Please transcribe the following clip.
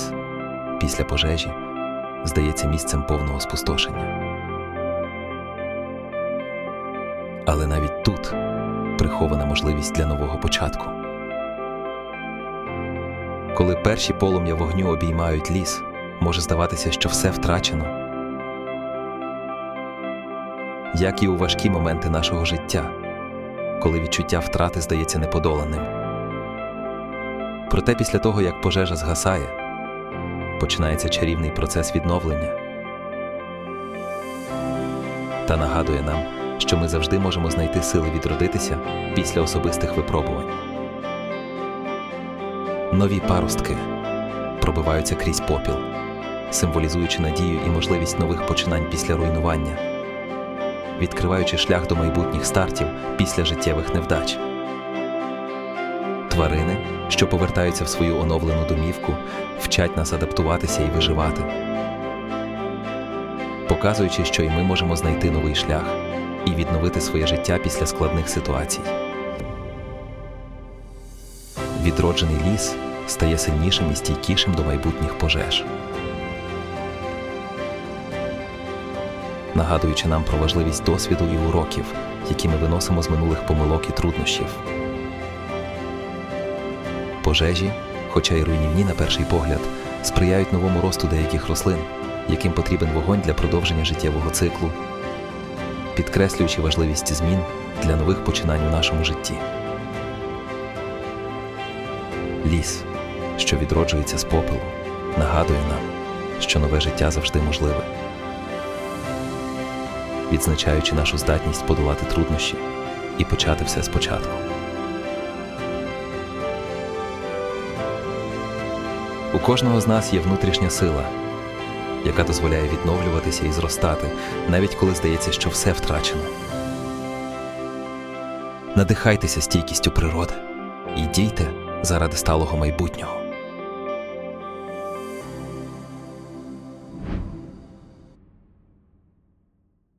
ліс після пожежі здається місцем повного спустошення. Але навіть тут прихована можливість для нового початку. Коли перші полум'я вогню обіймають ліс, може здаватися, що все втрачено. Як і у важкі моменти нашого життя, коли відчуття втрати здається неподоланим. Проте після того, як пожежа згасає, починається чарівний процес відновлення та нагадує нам, що ми завжди можемо знайти сили відродитися після особистих випробувань. Нові паростки пробиваються крізь попіл, символізуючи надію і можливість нових починань після руйнування, відкриваючи шлях до майбутніх стартів після життєвих невдач. Тварини, що повертаються в свою оновлену домівку, вчать нас адаптуватися і виживати, показуючи, що і ми можемо знайти новий шлях і відновити своє життя після складних ситуацій. Відроджений ліс стає сильнішим і стійкішим до майбутніх пожеж, нагадуючи нам про важливість досвіду і уроків, які ми виносимо з минулих помилок і труднощів. Пожежі, хоча й руйнівні на перший погляд, сприяють новому росту деяких рослин, яким потрібен вогонь для продовження життєвого циклу, підкреслюючи важливість змін для нових починань у нашому житті. Ліс, що відроджується з попелу, нагадує нам, що нове життя завжди можливе, відзначаючи нашу здатність подолати труднощі і почати все спочатку. У кожного з нас є внутрішня сила, яка дозволяє відновлюватися і зростати, навіть коли здається, що все втрачено. Надихайтеся стійкістю природи і дійте заради сталого майбутнього.